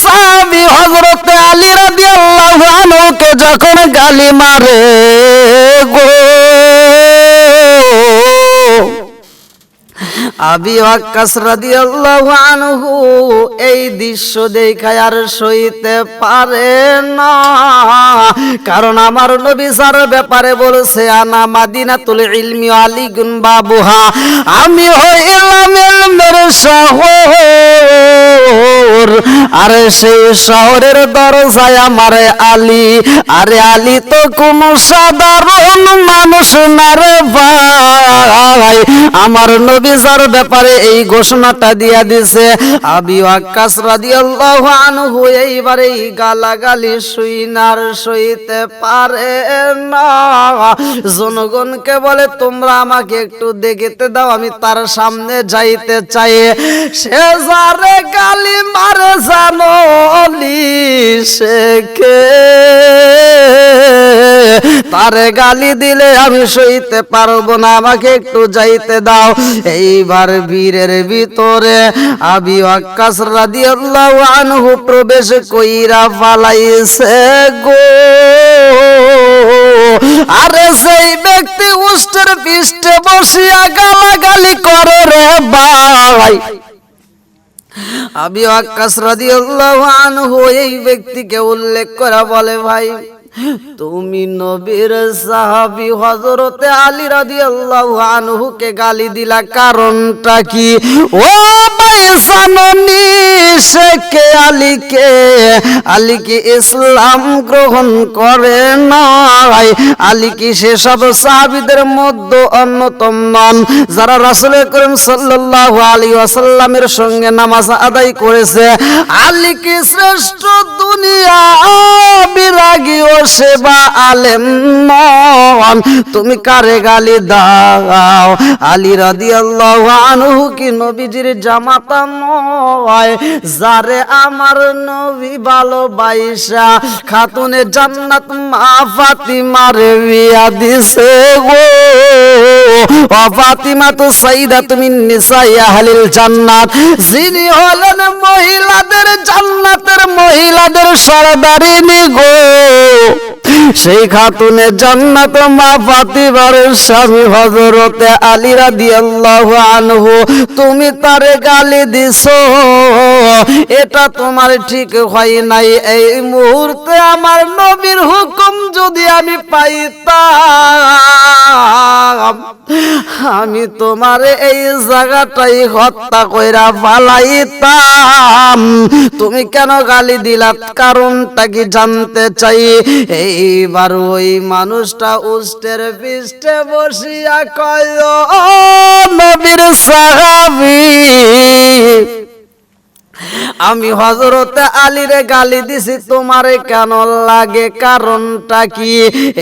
সাহাবী হজরত আলী রাদিয়াল্লাহু আনহুকে যখন গালি মারে গো। আবি এই দৃশ্য দেখায় আর সইতে পারে না। কারণ আমার নবী ব্যাপারে বলছে, আনা মাদিনাতুল ইলমি আলিগুন বাবুহা। আমি হইলাম ইলমের শহর, আরে সেই শহরের দরজায় আমার আলী। আরে আলী তো কোনো সাধারণ মানুষ না রে ভাই। আমার নবী ব্যাপারে এই ঘোষণাটা দিয়া দিছে। আবি আকাশ রাদিয়াল্লাহু আনহু এইবারে এই গালাগালি শুইনার সইতে পারে না। জনগণকে বলে, তোমরা আমাকে একটু দেখিতে দাও, আমি তার সামনে যাইতে চাই। সে যারে গালি মারে জানো সে কে? তারে গালি দিলে আমি সইতে পারব না, আমাকে একটু যাইতে দাও। এইবার বীরের ভিতরে আবি আকাশ রাদিয়াল্লাহু আনহু প্রবেশ কইরা ফালাইছে গো। আরে সেই ব্যক্তি উষ্টের পৃষ্ঠে বসিয়া গালাগালি করে রে ভাই। আবি আকাশ রাদিয়াল্লাহু আনহু এই ব্যক্তিকে উল্লেখ করা বলে, ভাই তুমি নবীর সাহাবী হযরতে আলী রাদিয়াল্লাহু আনহু কে গালি দিলা কারণটা কি? ও কে আলীকে আলী ইসলাম গ্রহণ করে নাই। সেসব সাহাবীদের মধ্যে অন্যতম নন? যারা রাসূল করিম সঙ্গে নামাজ আদায় করেছে আলী কি শ্রেষ্ঠ দুনিয়া বিরাগী ও সেবা আলেম নন তুমি কারে গালি দাও? আলী কি নবীজির জামাতা নয়? যারে আমার নবী খাতুনে জান্নাত মা ফাতিমারে বিয়া দিছে গো। ও ফাতিমা তো সাইদা, তুমি নিসাই আহলিল জান্নাত। যিনি হলেন মহিলাদের জান্নাতের মহিলাদের সরদারিনী গো। সেই খাতুনে জান্নাত মা ফাতিমার স্বামী হযরতে আলী রাদিয়াল্লাহু আনহু, তুমি তারে গালি দিছো। এটা তোমার ঠিক হয় নাই। এই মুহূর্তে আমার নবীর হুকুম যদি আমি পাইতাম, আমি তোমার এই জায়গাটাই হত্যা কইরা ফালাইতাম। তুমি কেন গালি দিলাত? কারণটা কি জানতে চাই? এইবার ওই মানুষটা উষ্টের পৃষ্ঠে বসিয়া কয় "ও নবীর সাহাবী আমি হজরতে আলীরে গালি দিছি, তোমারে কেন লাগে? কারণটা কি?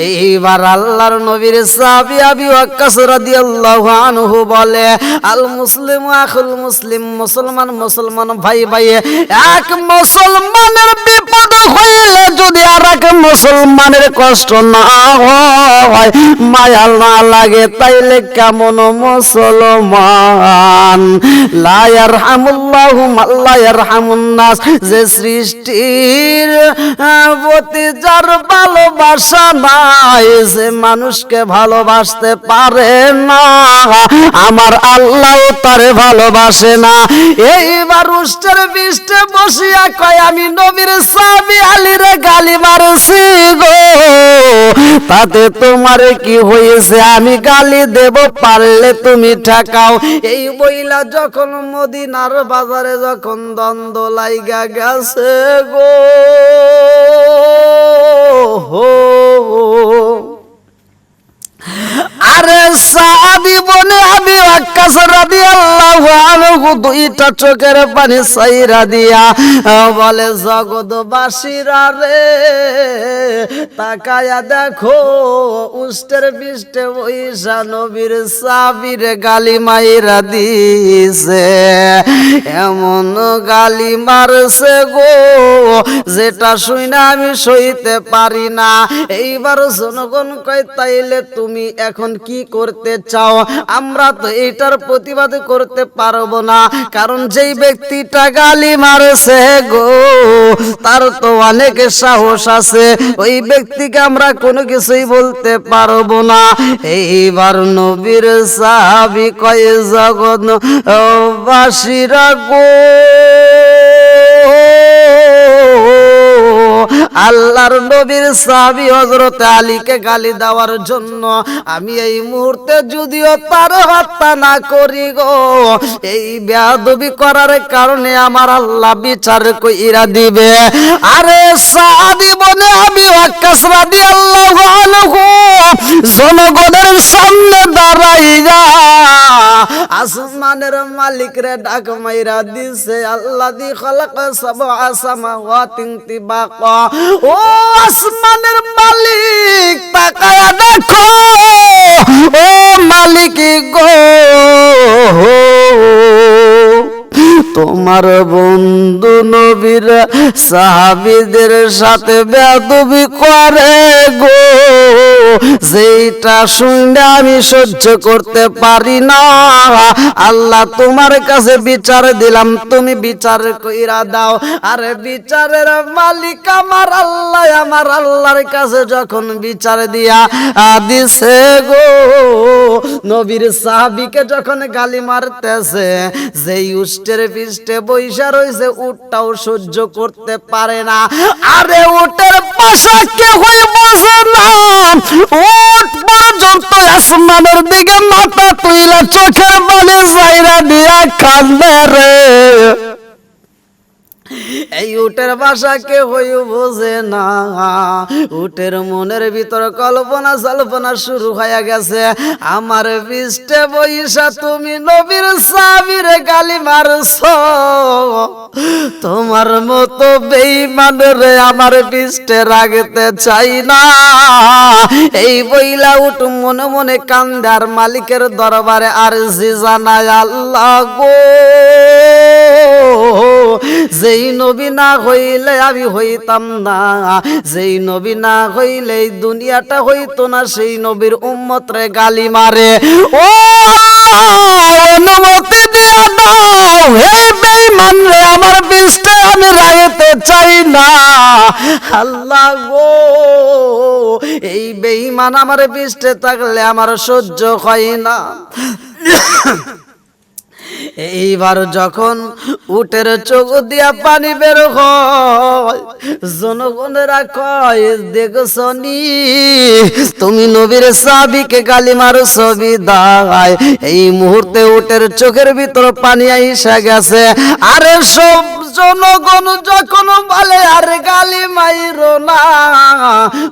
এইবার আল্লাহর নবীর সাহাবী আবি ওয়াক্কাস রাদিয়াল্লাহু আনহু বলে, আল মুসলিম আখুল মুসলিম, মুসলমান মুসলমান ভাই ভাই, এক মুসলমানের বিপদ হইলে যদি আর এক মুসলমানের কষ্ট না হয়, মায়া না লাগে, তাইলে কেমন মুসলমান? লা ইয়ারহামুল্লাহু মাল্লা ইয়ারহামুন নাস যে সৃষ্টির প্রতি যার ভালোবাসা নাই যে মানুষকে ভালোবাসতে পারে না। আমার আল্লাহ তারে ভালোবাসে না। এইবার উষ্টের বিষ্টে বসিয়া কয়, আমি নবীর সাবি আলীরে গালি মারছি গো। তাতে তোমার কি হয়েছে? আমি গালি দেব, পারলে তুমি ঠেকাও। এই বইলা যখন মদিনার বাজারে যখন দ্বন্দ্ব লাইগা গেছে গো। হো আরে সাহাবি বনে আমি আকাশ রাদিয়াল্লাহু আনহু দুইটা চোখের পানি সাইরা দিয়া বলে, জগৎবাসীরা রে, তাকায়া দেখো, উষ্টের পৃষ্ঠে বৈশা নবীর সাবির গালি মাইরা দিছে। এমন গালি মারছে গো, যেটা শুই না আমি সইতে পারি না। এইবার জনগণ কয়, তাইলে তুমি এখন কি করতে চাও? আমরা তো এটার প্রতিবাদ করতে পারব না। কারণ যেই ব্যক্তিটা গালি মারছে গো, তার তো অনেক সাহস আছে। ওই ব্যক্তিকে আমরা কোনো কিছুই বলতে পারব না। এইবার নবীর সাহাবি কয়, জগৎ বাসিরা গো আল্লাহর নবীর সাহাবি হজরত আলীকে গালি দেওয়ার জন্য আমি এই মুহূর্তে যদিও তার হত্যা না করি গো, এই বেয়াদবি করার কারণে আমার আল্লাহ বিচার কইরা দিবে। আরে সাহাবি বলে আমি আকাশ রাদি আল্লাহ আনহু জনগণের সামনে দাঁড়াইয়া আসমানের মালিক রে ডাক মাইরা দিছে আল্লাহ দি খলক সব আসামাওয়াতিন তিবাকা। ও আসমানের মালিক তাকায়া দেখো। ও মালিক গো। তোমার বন্ধু নবীর সাহাবিদের সাথে বেদবি করে গো। যেটা শুনলে আমি সহ্য করতে পারি না। আল্লাহ তোমার কাছে বিচার দিলাম, তুমি বিচার কইরা দাও। আরে বিচারের মালিক আমার আল্লাহ, আমার আল্লাহর কাছে যখন বিচার দিয়া দিছে গো, নবীর সাহাবিকে যখন গালি মারতেছে, যেই উষ্টের পৃষ্ঠে বৈশা রয়েছে উটটাও সহ্য করতে পারে না। আরে উটের পাশা কে হয়ে বসে না। উট পর্যন্ত আসমানের দিকে মাথা তুইলা চোখের বালি জাইরা দিয়া কান্দে রে। এই উটের ভাষা কে হই বোঝে না। উটের মনের ভিতর কল্পনা জল্পনা শুরু হয়ে গেছে। আমার পৃষ্ঠে বইসা তুমি নবীর সাবির গালি মারছ। তোমার মতো বেইমান রে আমার পৃষ্ঠে রাখতে চাই না। এই বইলা উঠ মনে মনে কান্দার মালিকের দরবারে আর জি জানায় আল্লাহ গো। যেই নবী না হইলে আমি হইতাম না, যেই নবী না হইলে দুনিয়াটা হইতো না, সেই নবীর উম্মত রে গালি মারে। ও অনুমতি দিয়া দাও হে বেঈমান রে, আমার পৃষ্ঠে আমি রাখতে চাই না। আল্লাহ গো, এই বেঈমান আমার পৃষ্ঠে থাকলে আমার সহ্য হয় না। এইবার যখন উটের চোখ দিয়া পানি বের হয়, জনগণেরা কয় দেখছনি তুমি নবীর সাবিকে গালি মারো সবি দায় এই মুহূর্তে উটের চোখের ভিতর পানি আইসা গেছে। আরে সব জনগণ যখন বলে, আরে গালি মাইরো না।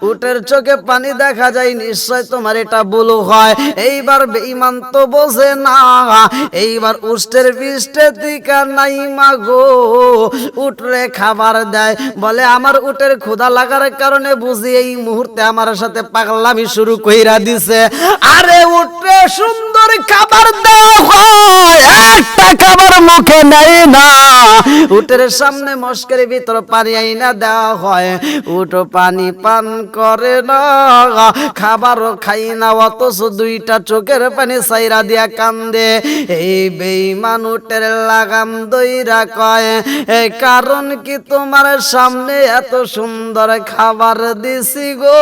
উটের চোখে পানি দেখা যায়, নিশ্চয় তোমার এটা ভুল হয়। এইবার বেঈমান তো বোঝে না, এইবার উষ্টের পৃষ্ঠে দিকা নাই মাগো। উটরে খাবার দেয়, বলে আমার উটের ক্ষুধা লাগার কারণে বুঝি এই মুহূর্তে আমার সাথে পাগলামি শুরু কইরা দিছে। আরে উটরে সুন্দর খাবার দেওয়া হয় একটা খাবার মুখে নেই না। উটের সামনে মস্কের ভিতর পানি আইনা দেওয়া হয়। উট পানি পান করে না। খাবারও খাই না, অথচ দুইটা চোখের পানি সাইরা দিয়া কান্দে। এই বেইমান উটের লাগাম দইরা কয় কারণ কি তোমার সামনে এত সুন্দর খাবার দিছি গো?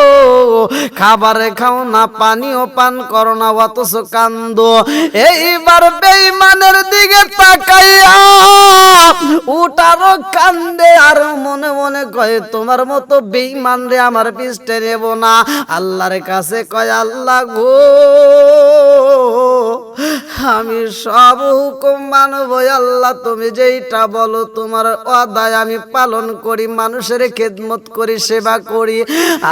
খাবার খাও না, পানিও পান করো না, অথচ কান্দ। এইবার বেইমানের দিকে আমি সব হুকুম মানব। আল্লাহ, তুমি যেইটা বলো, তোমার অদায় আমি পালন করি, মানুষের খেদমত করি, সেবা করি।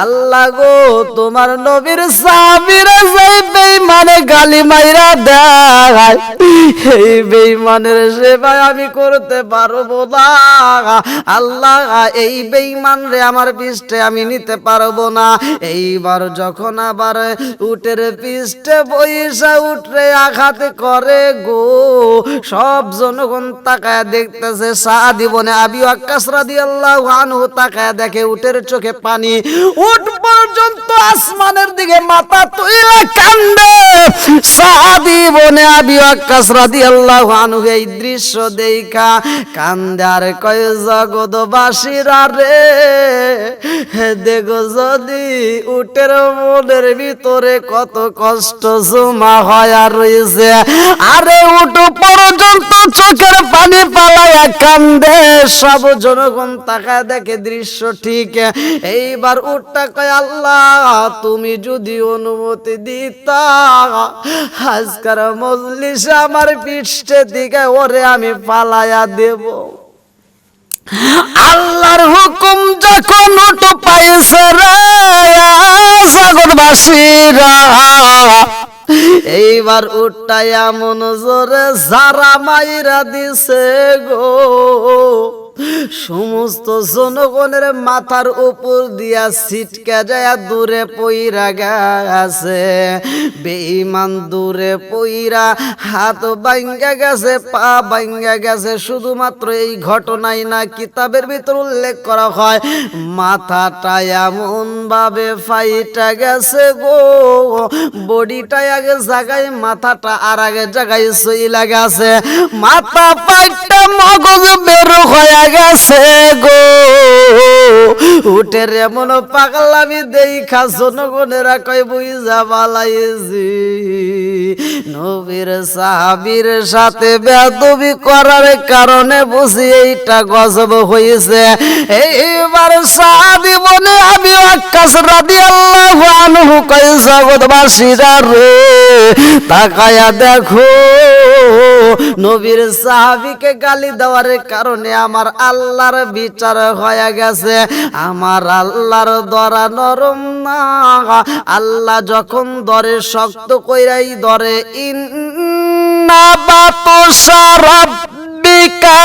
আল্লাহ গো, তোমার নবীর সাবির সেই বেইমানে গালি মাইরা দেয়, এই বেইমানের সেবা আমি করতে পারব আল্লাহ আল্লাহ, এই বেঈমান রে আমার পৃষ্ঠে আমি নিতে পারব না। এইবার যখন আবার উটের পৃষ্ঠে বইসা উঠরে আঘাত করে গো, সব জনগণ তাকায় দেখতেছে। সাদি বনে আবি আকাশ রাদিয়াল্লাহু আনহু তাকায় দেখে উটের চোখে পানি। উট পর্যন্ত আসমানের দিকে মাথা তুইলা কান্দে। সাদি বনে আবি আকাশ রাদিয়াল্লাহু আনহু দৃশ্য দেখা কান্দে আর কয় জগৎবাসীরা রে দেখো যদি উটের মনের ভিতরে কত কষ্ট জমা হয় আর রয়েছে। আরে উঠো পর্যন্ত চোখের পানি পালায়া কান্দে, সব জনগণ তাকায় দেখে দৃশ্য ঠিক। এইবার উঠটা কয়, আল্লাহ, তুমি যদি অনুমতি দিতা, আজকার মজলিসে আমার পৃষ্ঠে দিকে ওরে আমি পালায়া দেব। আল্লাহর হুকুম যখন উঠো পাইছে রে জগৎবাসীরা এইবার উঠটাই এমন জোরে মাইরা দিছে গো। সমস্ত জনগণের মাথার উপর দিয়া ছিটকে যায় দূরে পইরা গেছে। বেঈমান দূরে পইরা হাত ভাঙ্গা গেছে, পা ভাঙ্গা গেছে। শুধুমাত্র এই ঘটনাই না, কিতাবের ভিতর উল্লেখ করা হয়, মাথাটা এমন ভাবে ফাইটা গেছে গো। বডিটা আগে জায়গায়, মাথাটা আর আগে জায়গায় সইলা গেছে। মাথা পাইটা মগজ বের হয়ে গেছে গো। উঠের এমন পাগলামি দেখা জনগণেরা কয় বুঝা বালাইছি। নবীর সাহাবীর সাথে বেদবি করার কারণে বুঝি এইটা গজব হয়েছে এইবার সাহাবি বলে আমি আকাশ রাদি আল্লাহ আনহু কয়, জগৎবাসীরা রে, তাকায়া দেখো। নবীর সাহাবিকে গালি দেওয়ার কারণে আমার আল্লাহর বিচার হয়ে গেছে। আমার আল্লাহর দরা নরম না। আল্লাহ যখন দরে শক্ত কইরাই দরে, ইন্না বাতসা রাব্বিকা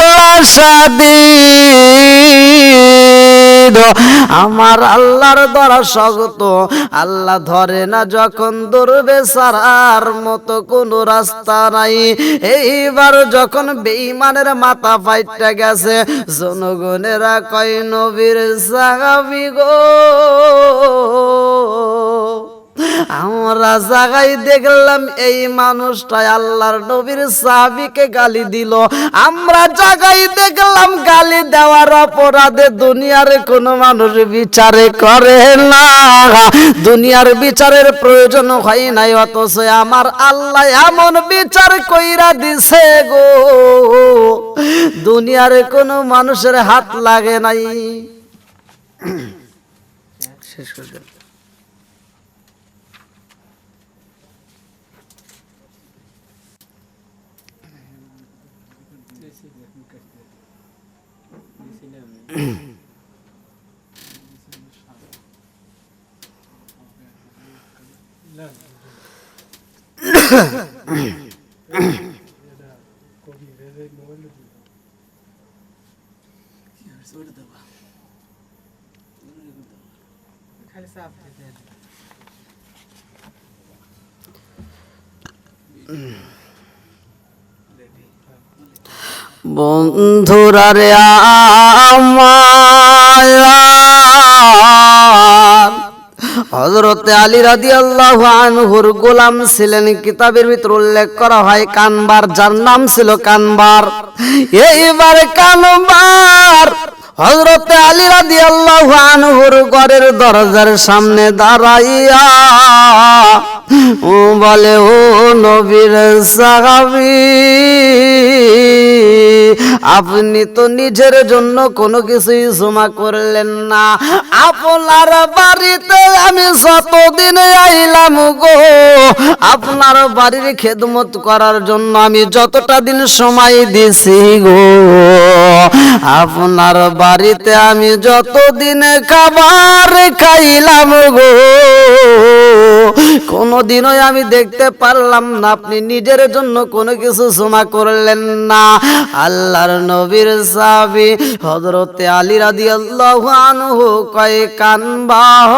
আমার আল্লাহর দ্বারা শক্ত। আল্লাহ ধরে না যখন দৌড়বে সারার মতো কোনো রাস্তা নাই। এইবার যখন বেইমানের মাথা ফাইটটা গেছে, জনগণেরা কয়, নবীর সাহাবি গো। আমরা জাগাই দেখলাম এই মানুষটা আল্লাহর নবীর সাহাবিকে গালি দিল। আমরা জাগাই দেখলাম গালি দেওয়ার অপরাধে দুনিয়ার কোনো মানুষ বিচারে করে না। দুনিয়ার বিচারের প্রয়োজন হয় নাই, অথচ আমার আল্লাহ এমন বিচার কইরা দিছে গো। দুনিয়ার কোনো মানুষের হাত লাগে নাই। শেষ করে দেন। বন্ধুরা রে আমার হজরতে আলী রাদি আল্লাহ আনহুর গোলাম ছিলেন, কিতাবের ভিতর উল্লেখ করা হয়, কানবার, যার নাম ছিল কানবার। এইবার কানবার হজরতে আলী রাদি আল্লাহ আনহুর ঘরের দরজার সামনে দাঁড়াইয়া বলে, ও নবীর সাহাবি আপনি তো নিজের জন্য কোনো কিছুই জমা করলেন না। আপনার বাড়িতে আমি যতদিন আইলাম গো, আপনার বাড়ির খেদমত করার জন্য আমি যতটা দিন সময় দিছি গো। আপনার বাড়িতে আমি যতদিন খাবার খাইলাম গো কোনদিনই আমি দেখতে পারলাম না। আপনি নিজের জন্য কোনো কিছু জমা করলেন না। আল্লাহর নবীর সাহাবী হযরতে আলী রাদিয়াল্লাহু আনহু কয় কানবাহ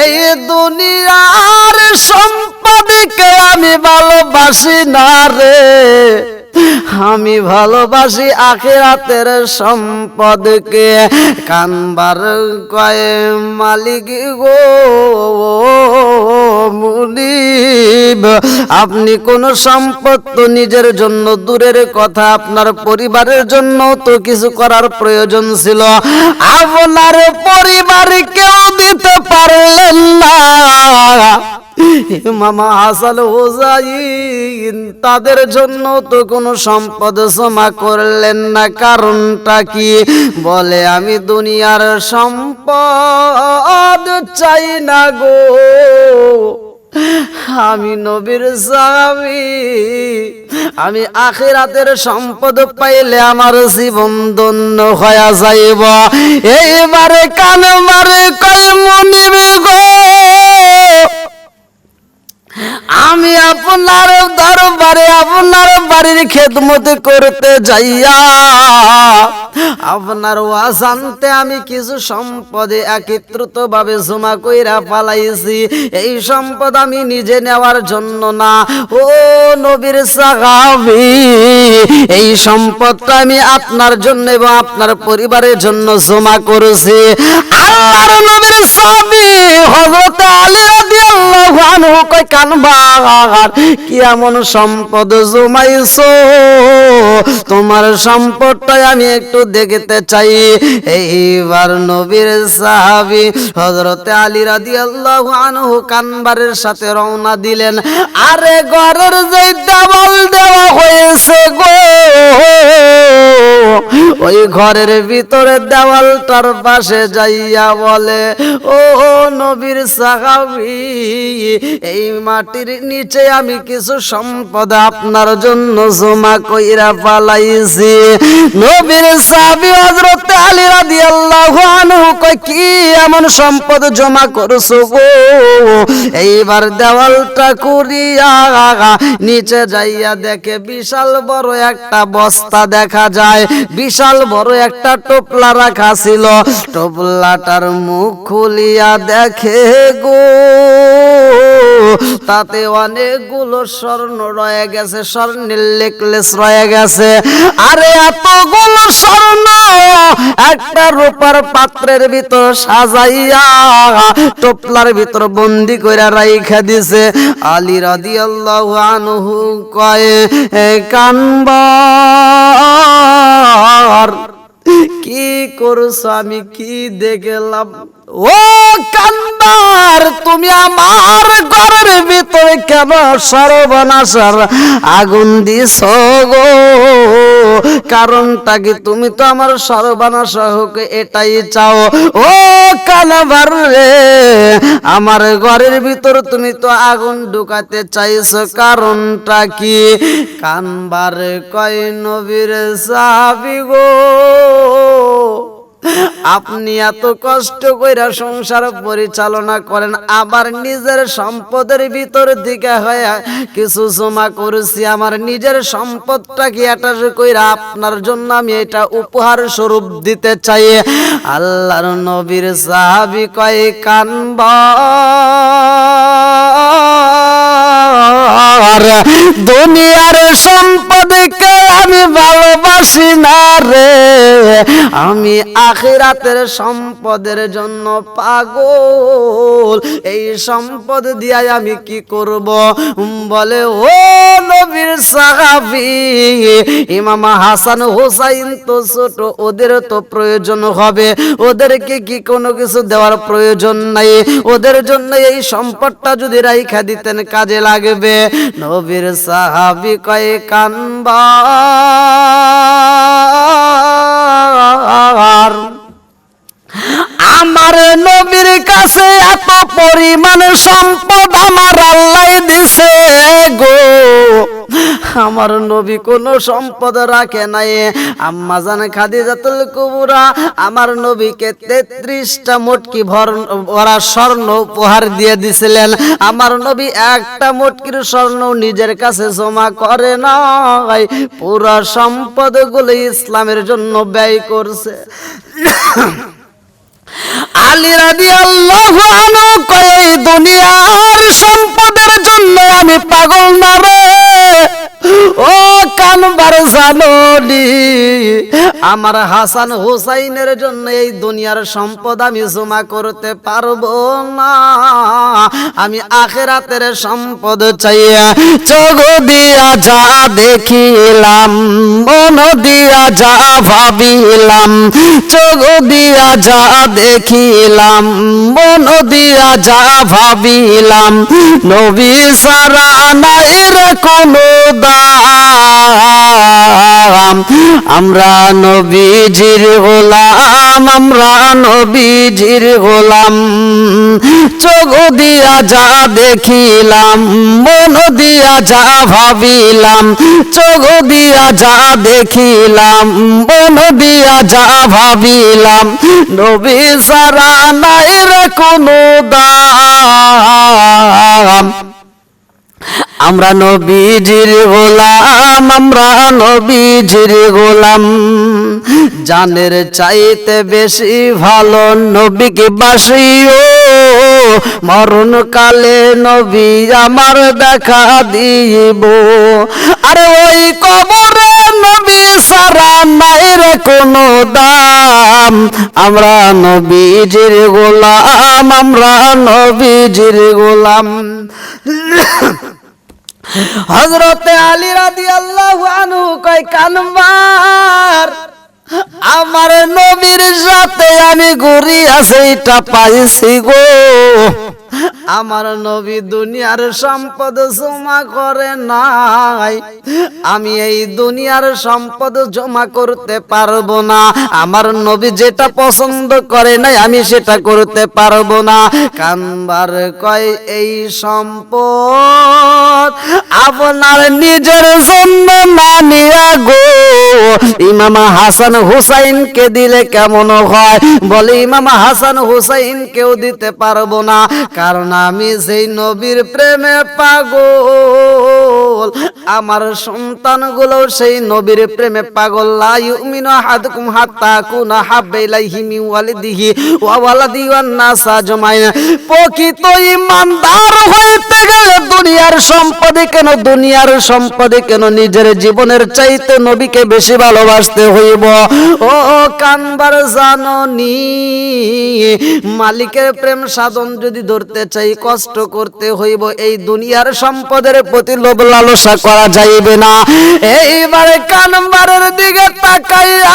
এই দুনিয়ার সম্পদকে আমি ভালোবাসি না রে। আমি ভালোবাসি আখেরাতের সম্পদকে। কানবার কয়ে, মালিক গো, মুনিব, আপনি কোন সম্পদ তো নিজের জন্য, দূরের কথা আপনার পরিবারের জন্য তো কিছু করার প্রয়োজন ছিল। আপনার পরিবার কেউ দিতে পারলেন না। মামা হাসাল হোসাইন, তাদের জন্য তো কোনো সম্পদ জমা করলেন না। কারণটা কি? বলে, আমি দুনিয়ার সম্পদ চাই না গো। আমি নবীর সাহাবি আমি আখিরাতের সম্পদ পাইলে আমার জীবন ধন্য হয়ে যাইব। এইবারে কান মারে কয়, মনিবে গো। আমি আপনার দরবারে আপনার বাড়ির খেদমত করতে যাইয়া, আপনার ওয়াসান্তে আমি কিছু সম্পদে একত্রিত ভাবে জমা কইরা পালাইছি এই সম্পদ আমি নিজে নেওয়ার জন্য না। ও নবীর সাহাবি, এই সম্পদটা আমি আপনার জন্য এবং আপনার পরিবারের জন্য জমা করেছি। আল্লাহর নবীর সাহাবি হযরত আলী কি এমন সম্পদ জমাইছো। তোমার সম্পদটাই আমি একটু দেখতে চাই। এইবার নবীর সাহাবি হযরতে আলী রাদিয়াল্লাহু আনহু কানবারের সাথে রওনা দিলেন। আরে ঘরের যে দেওয়াল দেওয়া হয়েছে গো। ওই ঘরের ভিতরে দেওয়ালটার পাশে যাইয়া বলে, ও নবীর সাহাবি, এই মাটির নিচে আমি কিছু সম্পদ আপনার জন্য জমা কইরা পালাইছি নবীর সাহাবি হযরত আলী রাদিয়াল্লাহু আনহু কয়, কি এমন সম্পদ জমা করছ গো? এইবার দেওয়ালটা করিয়া নিচে যাইয়া দেখে বিশাল বড় একটা বস্তা দেখা যায়। বিশাল বড় একটা টোপলা রাখা ছিল। টোপলাটার মুখ খুলিয়া দেখে গো। তাতে অনেকগুলো স্বর্ণ রয়ে গেছে, স্বর্ণের নেকলেস রয়ে গেছে। আরে এতগুলো স্বর্ণ একটা রূপার পাত্রের ভিতর সাজাইয়া টোপলার ভিতর বন্দি করে রাইখা দিছে। আলী রাদিয়াল্লাহু আনহু কয় কানবার কি করছ? আমি কি দেখলাম? ও কান্দার, তুমি আমার ঘরের ভিতরে কেন সর্বনাশার আগুন দিছ গো? কারণটা কি তুমি তো আমার সর্বনাশ হোক এটাই চাও? ও কানাবার রে, আমার ঘরের ভিতর তুমি তো আগুন ঢুকাতে চাইছো, কারণটা কি? কানবার কয় নবীর সাহাবি গো। আপনি এত কষ্ট কইরা সংসার পরিচালনা করেন, আবার নিজের সম্পদের ভিতর দিকে হয়ে কিছু জমা করেছি, আমার নিজের সম্পদটা কি এটা কইরা আপনার জন্য আমি এটা উপহার স্বরূপ দিতে চাই। আল্লাহর নবীর সাহাবি কয় কানবা দুনিয়ার সম্পদকে আমি ভালোবাসি না রে। আমি আখিরাতের সম্পদের জন্য পাগল। এই সম্পদ দিয়ে আমি কি করব? বলে, ও নবীর সাহাবি, ইমামা হাসান হোসাইন তো ছোট, ওদের তো প্রয়োজন হবে। ওদেরকে কি কোনো কিছু দেওয়ার প্রয়োজন নাই? ওদের জন্য এই সম্পদটা যদি রাইখা দিতেন কাজে লাগবে। নবীর সাহাবি কয়ে কানবার আমার। আমার নবীর কাছে এত পরিমাণ সম্পদ আমার আল্লাহ দিছে গো। আমার নবী কোনো সম্পদ রাখে নাই। আম্মা জান খাদিজাতুল কুবরা, আমার নবীকে তেত্রিশটা মটকি ভর ভরা স্বর্ণ উপহার দিয়ে দিছিলেন। আমার নবী একটা মটকির স্বর্ণ নিজের কাছে জমা করে নাই। পুরা সম্পদগুলো ইসলামের জন্য ব্যয় করছে। আলী রাদি আল্লাহ দুনিয়ার সম্পদের জন্য আমি পাগল না রে। ও কানবার জানলি আমার হাসান হুসাইনের জন্য এই দুনিয়ার সম্পদ আমি জমা করতে পারব না। আমি আখেরাতের সম্পদ চাইয়া চোখ দিয়া যা দেখিলাম, মন দিয়া যা ভাবিলাম, চোখ দিয়া যা দেখিলাম, মন দিয়া যা ভাবিলাম। নবী সারা নাই রে কোনো আমরা নবীজির গোলাম, আমরা নবীজির গোলাম। চোখ দিয়া যা দেখিলাম, মন দিয়া যা ভাবিলাম। চোখ দিয়া যা দেখিলাম, মন দিয়া যা ভাবিলাম। নবী সারা নাই রে কোনো দাম। আমরা নবীজির গোলাম, আমরা নবীজির গোলাম। জানের চাইতে বেশি ভালো নবীকে বাসিও। মরণ কালে নবী আমার দেখা দিব। আরে ওই কবরে নবী সারা নাই রে কোনো দাম। আমরা নবীজির গোলাম, আমরা নবীজির গোলাম। হজরতে আলী রাদি আল্লাহ আনু কয়, কানবার, আমার নবীর সাথে আমি ঘুরি আছে এটা পাইছি গো। আমার নবী দুনিয়ার সম্পদ জমা করে নাই। আমি এই দুনিয়ার সম্পদ জমা করতে পারব না। আমার নবী যেটা পছন্দ করে নাই, আমি সেটা করতে পারব না। কানবার কয়, এই সম্পদ আপনার নিজের জন্য না নিয়া গো ইমামা হাসান হুসাইনকে দিলে কেমন হয়? বলে, ইমামা হাসান হুসাইনকেও দিতে পারব না। কারণ আমি সেই নবীর প্রেমে পাগল। আমার সন্তানগুলো সেই নবীর প্রেমে পাগল। লা ইউমিনু আহাদুকুম হাত্তা কুনা হাব্বা ইলাইহি ওয়ালিদিহি ওয়া ওয়ালাদি ওয়ান নাস আজমাইন। প্রকৃত ইমানদার হইতে গেলে দুনিয়ার সম্পদে কেন, দুনিয়ার সম্পদে কেন নিজের জীবনের চাইতে নবীকে বেশি ভালোবাসতে হইব? ও কানবার জাননি, মালিকের প্রেম সাধন যদি ধরতে চাই, কষ্ট করতে হইব, এই দুনিয়ার সম্পদের প্রতি লোভ লালসা করা যাইবে না। এইবারে কানবারের দিকে তাকাইয়া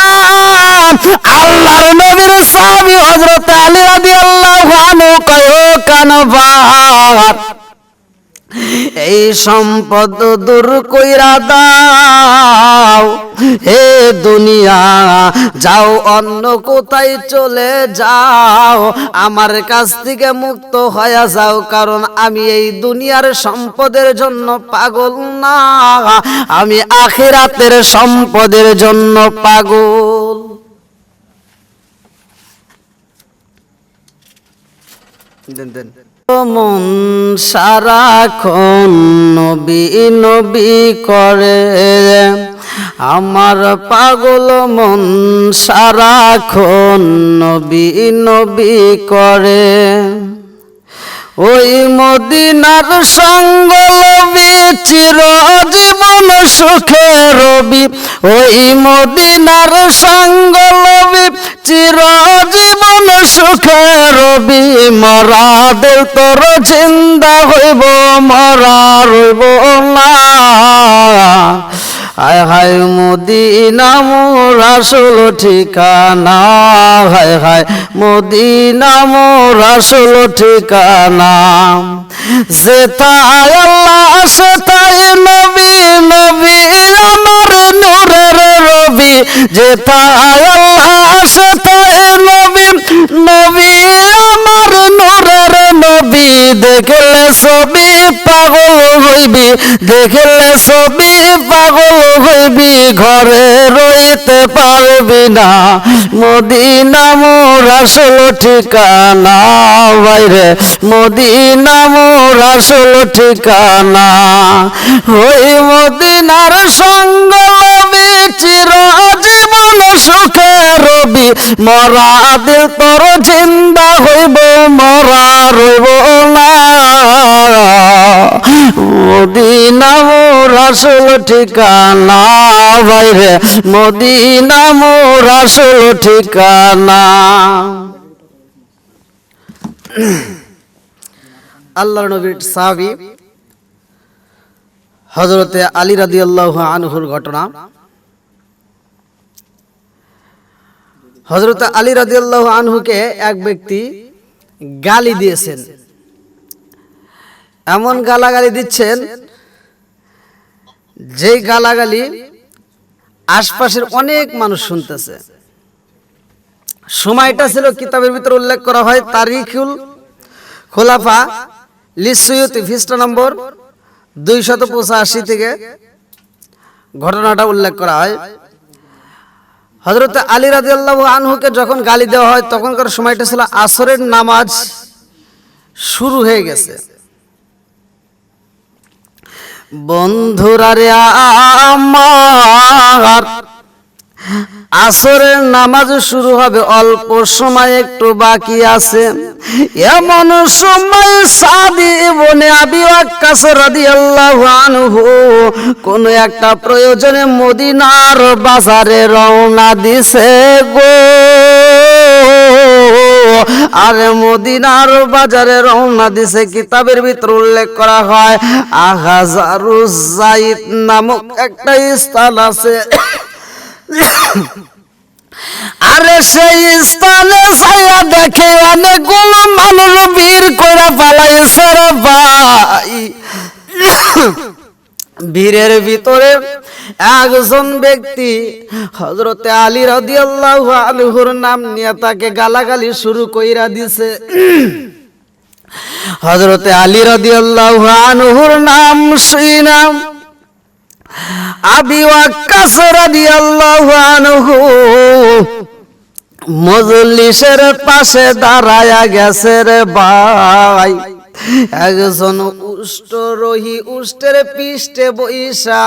আল্লাহর নবীর সাহাবী হযরত আলী রাদিয়াল্লাহু আনহু কয় কানবার। এই সম্পদ দূর কইরা দাও। হে দুনিয়া, যাও অন্য কোথায় চলে যাও। আমার কাছ থেকে মুক্ত হয়ে যাও, কারণ আমি এই দুনিয়ার সম্পদের জন্য পাগল না। আমি আখিরাতের সম্পদের জন্য পাগল। দেন দেন। মন সারাক্ষণ নবী নবী করে। আমার পাগল মন সারাক্ষণ নবী নবী করে। ওই মদিনার সঙ্গ লবি চির জীবন সুখে রবি। ওই মদিনার সঙ্গ লবি চির জীবন সুখে রবি। মরা দেল তোর চিন্তা হইব, মরা রইব না। হায় হায় মদিনা মোর আসল ঠিকানা, হায় হায় মদিনা মোর আসল ঠিকানা। যেথায় আল্লাহ, সেথায় নবী নবী আমার নূরের রবি যেথায় আল্লাহ নবী। নবী আমার নূরের নবী, দেখলে ছবি পাগল হইবি, দেখলে ছবি পাগল হইবি, ঘরে রইতে পারবি না। মদিনা মোর আসল ঠিকানা, বাইরে। মদিনা মোর আসল ঠিকানা। ওই মদিনার সঙ্গ চির জীবন সুখে রবি, মরা দিল তোর জিন্দা হইব, মরা রইব না। মদিনা মোর আসল ঠিকানা বাইরে মদিনা মোর আসল ঠিকানা। আল্লাহ নবীর সাহাবি হজরতে আলী রাদি আল্লাহ আনহুর ঘটনা। হজরত আলী রাদি আল্লাহ আনহুকে এক ব্যক্তি গালি দিয়েছেন। এমন গালাগালি দিচ্ছেন যেই গালাগালি আশপাশের অনেক মানুষ শুনতেছে। সময়টা ছিল কিতাবের ভিতরে উল্লেখ করা হয় তারিখুল খোলাফা লিসুয়ুতি ফিস্টা নম্বর দুইশত পঁচাশি থেকে ঘটনাটা উল্লেখ করা হয়। হজরত আলী রাজিয়াল্লাহ আনহুকে যখন গালি দেওয়া হয়, তখনকার সময়টা ছিল আসরের নামাজ শুরু হয়ে গেছে। বন্ধুরা রে আমার আসরের নামাজ শুরু হবে, অল্প সময় একটু বাকি আছে। এমন সময় সাদি বনে আবি আনহু কোন একটা প্রয়োজনে মদিনার বাজারে রওনা দিছে গো। আরে মদিনার বাজারে রওনা দিছে, কিতাবের ভিতর উল্লেখ করা হয় আহাজারু জাইদ নামক একটা স্থান আছে। আরে সেই স্থানে ছায়া দেখে অনেকগুলো মানুষ বীর করে পালাইছে রে ভাই। বীরের ভিতরে একজন ব্যক্তি হজরতে আলী রাদিয়াল্লাহু আনহুর নাম নিয়ে তাকে গালাগালি শুরু কইরা দিছে। হজরতে আলী রাদিয়াল্লাহু আনহুর নাম শুইনা। আবি মজলিসের পাশে দাঁড়ায়া গেছে রে ভাই। একজন উষ্ট রহি উষ্টের পিষ্টে বৈশা